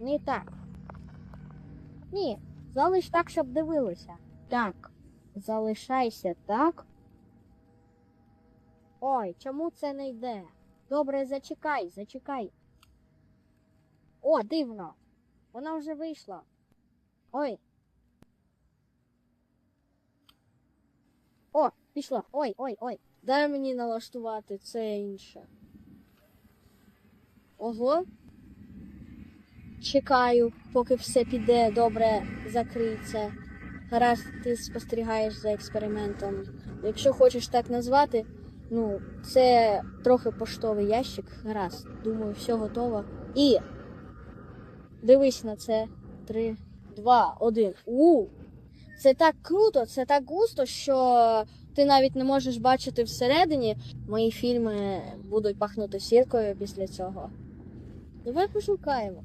Не так. Ні, залиш так, щоб дивилися. Так. Залишайся так. Ой, чому це не йде? Добре, зачекай, зачекай. О, дивно. Вона вже вийшла. Ой. О, пішла. Ой, ой, ой. Дай мені налаштувати це інше. Ого. Чекаю, поки все піде добре, закриється. Гаразд, ти спостерігаєш за експериментом. Якщо хочеш так назвати, ну, це трохи поштовий ящик. Гаразд, думаю, все готово. І дивись на це. Три, два, один. У! Це так круто, це так густо, що ти навіть не можеш бачити всередині. Мої фільми будуть пахнути сіркою після цього. Давай пошукаємо.